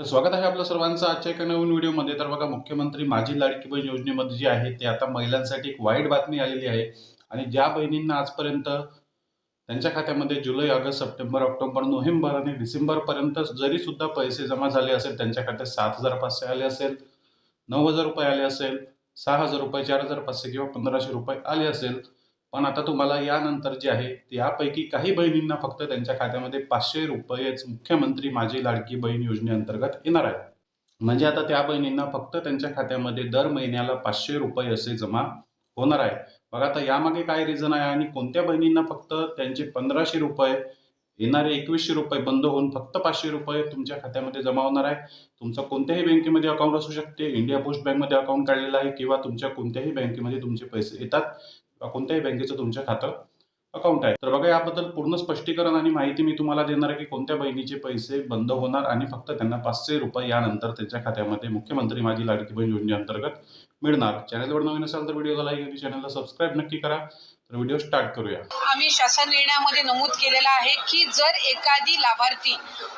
तर स्वागत आहे आपलं सर्वांचं आजच्या एका नवीन व्हिडिओमध्ये. तर बघा मुख्यमंत्री माझी लाडकी बहीण योजनेमध्ये जी आहे ते आता महिलांसाठी एक वाईट बातमी आलेली आहे. आणि ज्या बहिणींना आजपर्यंत त्यांच्या खात्यामध्ये जुलै ऑगस्ट सप्टेंबर ऑक्टोबर नोव्हेंबर आणि डिसेंबरपर्यंत जरी सुद्धा पैसे जमा झाले असेल त्यांच्या खात्यात सात हजार पाचशे आले असेल नऊ हजार रुपये आले असेल सहा हजार रुपये चार हजार पाचशे किंवा पंधराशे रुपये आले असेल पण आता तुम्हाला यानंतर जे आहे यापैकी काही बहिणींना फक्त त्यांच्या खात्यामध्ये पाचशे रुपयेच मुख्यमंत्री माझी लाडकी बहीण योजनेअंतर्गत येणार आहे म्हणजे आता त्या बहिणींना फक्त त्यांच्या खात्यामध्ये दर महिन्याला पाचशे रुपये असे जमा होणार आहे. बघा आता यामागे काय रिझन आहे आणि कोणत्या बहिणींना फक्त त्यांचे पंधराशे रुपये येणारे एकवीसशे रुपये बंद होऊन फक्त पाचशे रुपये तुमच्या खात्यामध्ये जमा होणार आहे? तुमचं कोणत्याही बँकेमध्ये अकाउंट असू शकते. इंडिया पोस्ट बँकमध्ये अकाउंट काढलेलं आहे किंवा तुमच्या कोणत्याही बँकेमध्ये तुमचे पैसे येतात. कोणत्याही बँकेचं तुमच्या खातं अकाउंट आहे. तर बघा याबद्दल पूर्ण स्पष्टीकरण आणि माहिती मी तुम्हाला देणार आहे की कोणत्या बहिणीचे पैसे बंद होणार आणि फक्त त्यांना पाचशे रुपये यानंतर त्यांच्या खात्यामध्ये मुख्यमंत्री माझी लाडकी बहीण योजनेअंतर्गत मिळणार. चॅनलवर नवीन असाल तर व्हिडिओला लाईक आणि चॅनलला सबस्क्राईब नक्की करा. तर व्हिडिओ स्टार्ट करूया. आम्ही शासन निर्णयामध्ये नमूद केलेला आहे की जर एखादी लाभार्थी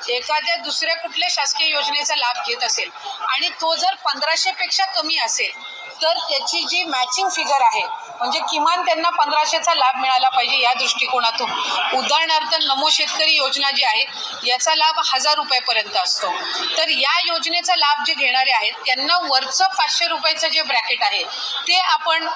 एखाद्या दुसऱ्या कुठल्या शासकीय योजनेचा लाभ घेत असेल आणि तो जर पंधराशे पेक्षा कमी असेल तर त्याची जी मॅचिंग फिगर आहे म्हणजे किमान त्यांना पंधराशेचा लाभ मिळाला पाहिजे या दृष्टिकोनातून. उदाहरणार्थ नमो शेतकरी योजना जी आहे याचा लाभ हजार रुपयापर्यंत असतो. तर या योजनेचा लाभ जे घेणारे आहेत त्यांना वरचं पाचशे रुपयाचं जे ब्रॅकेट आहे ते आपण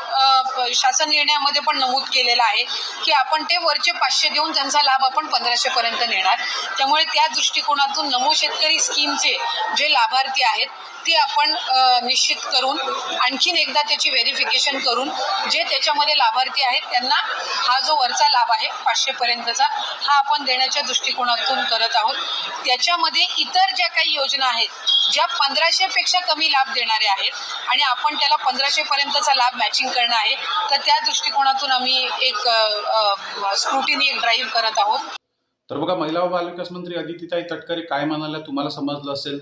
शासन निर्णयामध्ये पण नमूद केलेलं आहे की आपण ते वरचे पाचशे देऊन त्यांचा लाभ आपण पंधराशेपर्यंत नेणार. त्यामुळे त्या दृष्टिकोनातून नमो शेतकरी स्कीमचे जे लाभार्थी आहेत ती आपण निश्चित करून आणखीन एकदा त्याची व्हेरिफिकेशन करून जे त्याच्यामध्ये लाभार्थी आहेत त्यांना हा जो वरचा लाभ आहे पाचशेपर्यंतचा हा आपण देण्याच्या दृष्टिकोनातून करत आहोत. त्याच्यामध्ये इतर ज्या काही योजना आहेत ज्या पंधराशे पेक्षा कमी लाभ देणारे आहेत आणि आपण त्याला पंधराशे पर्यंतचा लाभ मॅचिंग करणं आहे तर त्या दृष्टिकोनातून आम्ही एक स्क्रुटिनी एक ड्राईव्ह करत आहोत. तर बघा महिला व बालविकास मंत्री अदितीताई तटकरे काय म्हणाल्या तुम्हाला समजलं असेल.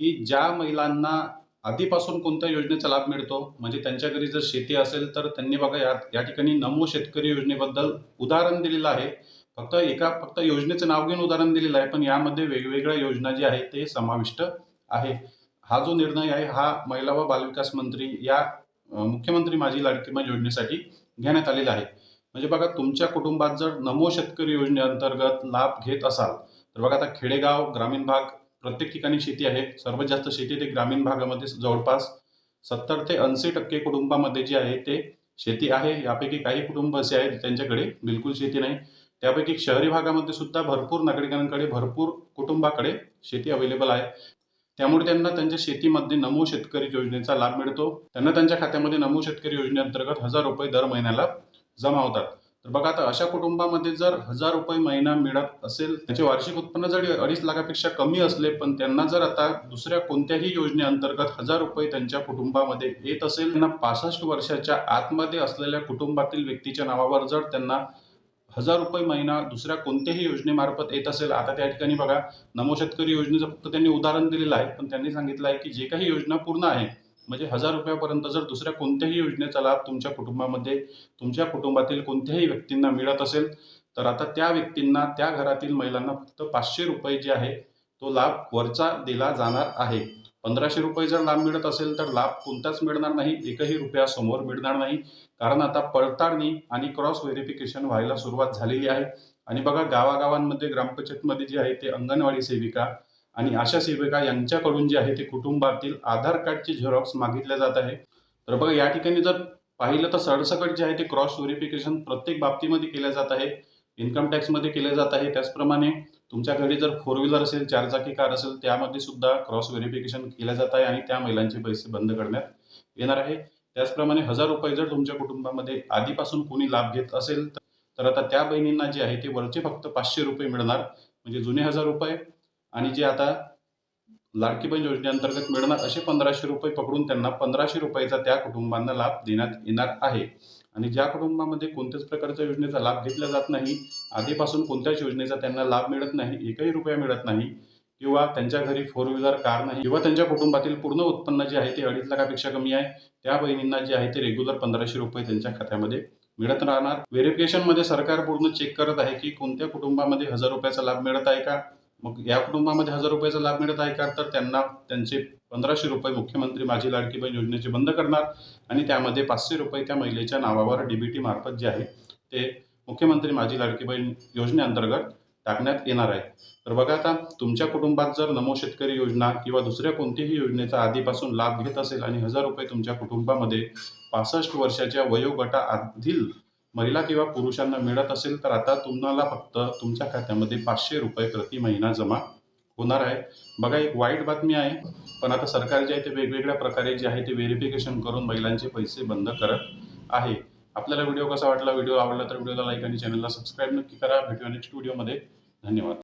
की ज्या महिलांना आधीपासून कोणत्या योजनेचा लाभ मिळतो म्हणजे त्यांच्या घरी जर शेती असेल तर त्यांनी बघा या या ठिकाणी नमो शेतकरी योजनेबद्दल उदाहरण दिलेलं आहे. फक्त एका फक्त योजनेचं नाव घेऊन उदाहरण दिलेलं आहे पण यामध्ये वेगवेगळ्या योजना जी आहे ते समाविष्ट आहे. हा जो निर्णय आहे हा महिला व बालविकास मंत्री या मुख्यमंत्री माझी लाडकी बहीण योजनेसाठी घेण्यात आलेला आहे. म्हणजे बघा तुमच्या कुटुंबात जर नमो शेतकरी योजनेअंतर्गत लाभ घेत असाल तर बघा आता खेडेगाव ग्रामीण भाग प्रत्येक ठिकाणी शेती आहे. सर्वात जास्त शेती ते ग्रामीण भागामध्ये जवळपास सत्तर ते ऐंशी टक्के कुटुंबामध्ये जे आहे ते शेती आहे. यापैकी काही कुटुंब असे आहेत त्यांच्याकडे बिलकुल शेती नाही. त्यापैकी शहरी भागामध्ये सुद्धा भरपूर नागरिकांकडे भरपूर कुटुंबाकडे शेती अवेलेबल आहे. त्यामुळे त्यांना त्यांच्या शेतीमध्ये नमो शेतकरी योजनेचा लाभ मिळतो. त्यांना त्यांच्या खात्यामध्ये नमो शेतकरी योजनेअंतर्गत हजार रुपये दर महिन्याला जमा होतात. तर बघा आता अशा कुटुंबामध्ये जर हजार रुपये महिना मिळत असेल त्याचे वार्षिक उत्पन्न जरी अडीच लाखापेक्षा कमी असले पण त्यांना जर आता दुसऱ्या कोणत्याही योजनेअंतर्गत हजार रुपये त्यांच्या कुटुंबामध्ये येत असेल त्यांना पासष्ट वर्षाच्या आतमध्ये असलेल्या कुटुंबातील व्यक्तीच्या नावावर जर त्यांना हजार रुपये महिना दुसऱ्या कोणत्याही योजनेमार्फत येत असेल आता त्या ठिकाणी बघा नमो शेतकरी योजनेचं फक्त त्यांनी उदाहरण दिलेलं आहे पण त्यांनी सांगितलं आहे की जे काही योजना पूर्ण आहे म्हणजे हजार रुपयापर्यंत जर दुसऱ्या कोणत्याही योजनेचा लाभ तुमच्या कुटुंबामध्ये तुमच्या कुटुंबातील कोणत्याही व्यक्तींना मिळत असेल तर आता त्या व्यक्तींना त्या घरातील महिलांना फक्त पाचशे रुपये जे आहे तो लाभ वरचा दिला जाणार आहे. पंधराशे रुपये जर लाभ मिळत असेल तर लाभ कोणताच मिळणार नाही एकही रुपया समोर मिळणार नाही. कारण आता पडताळणी आणि क्रॉस व्हेरिफिकेशन व्हायला सुरुवात झालेली आहे. आणि बघा गावागावांमध्ये ग्रामपंचायतमध्ये जे आहे ते अंगणवाडी सेविका आणि आशा सेविका यांच्याकडून जे आहे ते कुटुंबातील आधार कार्डची झेरॉक्स मागितल्या जात आहे. तर बघा या ठिकाणी जर पाहिलं तर सरसकट जे आहे ते क्रॉस व्हेरिफिकेशन प्रत्येक बाबतीमध्ये केलं जात आहे. इन्कम टॅक्समध्ये केलं जात आहे. त्याचप्रमाणे तुमच्या घरी जर फोर व्हीलर असेल चारचाकी कार असेल त्यामध्ये सुद्धा क्रॉस व्हेरिफिकेशन केलं जात आहे आणि त्या महिलांचे पैसे बंद करण्यात येणार आहे. त्याचप्रमाणे हजार रुपये जर तुमच्या कुटुंबामध्ये आधीपासून कोणी लाभ घेत असेल तर आता त्या बहिणींना जे आहे ते वरचे फक्त पाचशे रुपये मिळणार. म्हणजे जुने हजार रुपये आणि जे आता लाडकी बहीण योजनेअंतर्गत मिळणार असे पंधराशे रुपये पकडून त्यांना पंधराशे रुपयाचा त्या कुटुंबांना लाभ देण्यात येणार आहे. आणि ज्या कुटुंबामध्ये कोणत्याच प्रकारच्या योजनेचा लाभ घेतला जात नाही आधीपासून कोणत्याच योजनेचा त्यांना लाभ मिळत नाही एकही रुपया मिळत नाही किंवा त्यांच्या घरी फोर व्हीलर कार नाही किंवा त्यांच्या कुटुंबातील पूर्ण उत्पन्न जे आहे ते अडीच लाखापेक्षा कमी आहे त्या बहिणींना जे आहे ते रेग्युलर पंधराशे रुपये त्यांच्या खात्यामध्ये मिळत राहणार. व्हेरिफिकेशनमध्ये सरकार पूर्ण चेक करत आहे की कोणत्या कुटुंबामध्ये हजार रुपयाचा लाभ मिळत आहे का? मग या कुटुंबामध्ये हजार रुपयाचा लाभ मिळत आहे का? तर त्यांना त्यांचे पंधराशे रुपये मुख्यमंत्री माझी लाडकी बहीण योजनेचे बंद करणार आणि त्यामध्ये पाचशे रुपये त्या महिलेच्या नावावर डीबीटी मार्फत जे आहे ते मुख्यमंत्री माझी लाडकी बहीण योजनेअंतर्गत टाकण्यात येणार आहे. तर बघा आता तुमच्या कुटुंबात जर नमो शेतकरी योजना किंवा दुसऱ्या कोणत्याही योजनेचा आधीपासून लाभ घेत असेल आणि हजार रुपये तुमच्या कुटुंबामध्ये पासष्ट वर्षाच्या वयोगटाआधील महिला किंवा पुरुषांना मिळत असेल तर आता तुम्हाला फक्त तुमच्या खात्यामध्ये पाचशे रुपये प्रति महिना जमा होणार आहे बघा एक वाईट बातमी आहे. पण आता सरकार जे आहे ते वेगवेगळ्या प्रकारे जे आहे ते व्हेरिफिकेशन करून महिलांचे पैसे बंद करत आहे. आपल्याला व्हिडिओ कसा वाटला व्हिडिओ आवडला तर व्हिडिओला लाईक आणि चॅनलला सबस्क्राईब नक्की करा. भेटूया नेक्स्ट व्हिडिओमध्ये धन्यवाद.